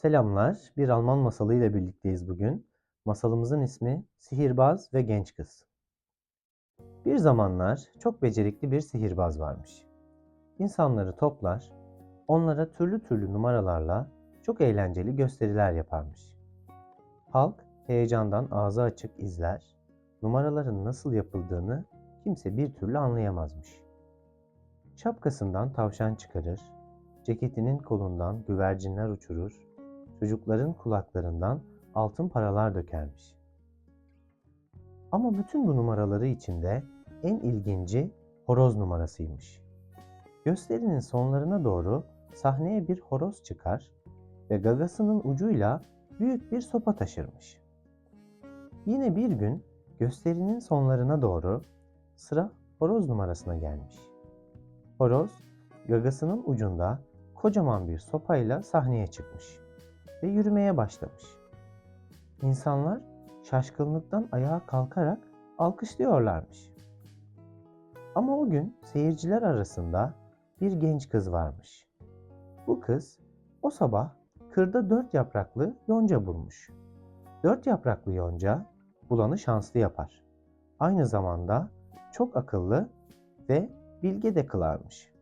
Selamlar. Bir Alman masalı ile birlikteyiz bugün. Masalımızın ismi Sihirbaz ve Genç Kız. Bir zamanlar çok becerikli bir sihirbaz varmış. İnsanları toplar, onlara türlü türlü numaralarla çok eğlenceli gösteriler yaparmış. Halk heyecandan ağzı açık izler, numaraların nasıl yapıldığını kimse bir türlü anlayamazmış. Şapkasından tavşan çıkarır, ceketinin kolundan güvercinler uçurur, çocukların kulaklarından altın paralar dökermiş. Ama bütün bu numaraları içinde en ilginci horoz numarasıymış. Gösterinin sonlarına doğru sahneye bir horoz çıkar ve gagasının ucuyla büyük bir sopa taşırmış. Yine bir gün gösterinin sonlarına doğru sıra horoz numarasına gelmiş. Horoz gagasının ucunda kocaman bir sopayla sahneye çıkmış ve yürümeye başlamış. İnsanlar şaşkınlıktan ayağa kalkarak alkışlıyorlarmış. Ama o gün seyirciler arasında bir genç kız varmış. Bu kız o sabah kırda dört yapraklı yonca bulmuş. Dört yapraklı yonca bulanı şanslı yapar. Aynı zamanda çok akıllı ve bilge de kılarmış.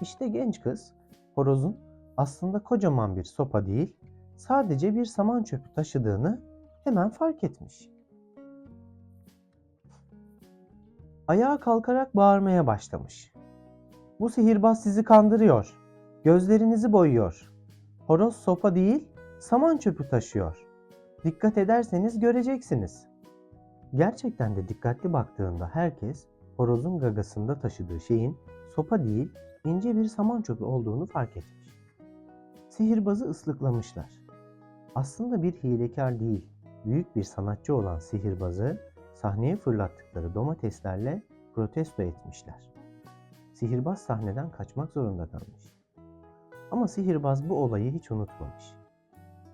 İşte genç kız horozun aslında kocaman bir sopa değil, sadece bir saman çöpü taşıdığını hemen fark etmiş. Ayağa kalkarak bağırmaya başlamış. Bu sihirbaz sizi kandırıyor. Gözlerinizi boyuyor. Horoz sopa değil, saman çöpü taşıyor. Dikkat ederseniz göreceksiniz. Gerçekten de dikkatli baktığında herkes horozun gagasında taşıdığı şeyin sopa değil, ince bir saman çöpü olduğunu fark etmiş. Sihirbazı ıslıklamışlar. Aslında bir hilekar değil, büyük bir sanatçı olan sihirbazı sahneye fırlattıkları domateslerle protesto etmişler. Sihirbaz sahneden kaçmak zorunda kalmış. Ama sihirbaz bu olayı hiç unutmamış.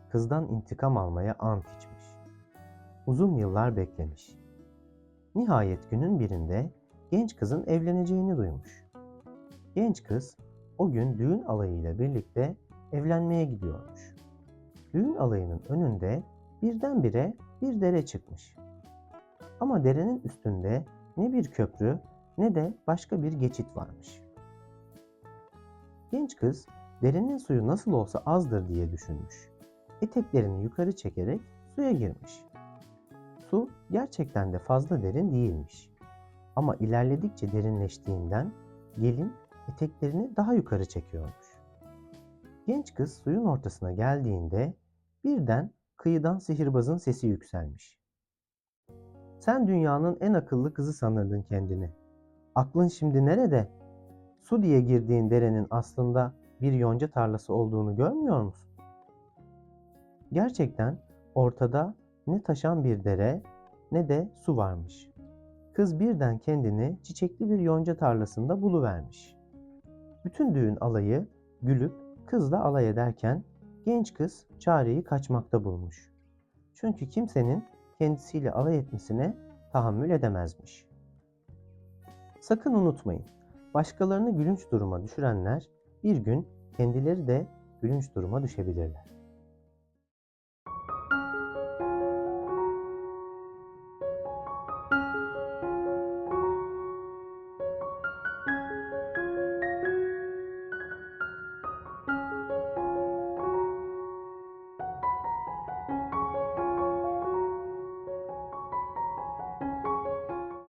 Kızdan intikam almaya ant içmiş. Uzun yıllar beklemiş. Nihayet günün birinde genç kızın evleneceğini duymuş. Genç kız o gün düğün alayıyla birlikte evlenmeye gidiyormuş. Düğün alayının önünde birdenbire bir dere çıkmış. Ama derenin üstünde ne bir köprü ne de başka bir geçit varmış. Genç kız derenin suyu nasıl olsa azdır diye düşünmüş. Eteklerini yukarı çekerek suya girmiş. Su gerçekten de fazla derin değilmiş. Ama ilerledikçe derinleştiğinden gelin eteklerini daha yukarı çekiyormuş. Genç kız suyun ortasına geldiğinde birden kıyıdan sihirbazın sesi yükselmiş. Sen dünyanın en akıllı kızı sanırdın kendini. Aklın şimdi nerede? Su diye girdiğin derenin aslında bir yonca tarlası olduğunu görmüyor musun? Gerçekten ortada ne taşan bir dere ne de su varmış. Kız birden kendini çiçekli bir yonca tarlasında buluvermiş. Bütün düğün alayı gülüp kızla alay ederken genç kız çareyi kaçmakta bulmuş. Çünkü kimsenin kendisiyle alay etmesine tahammül edemezmiş. Sakın unutmayın, başkalarını gülünç duruma düşürenler bir gün kendileri de gülünç duruma düşebilirler.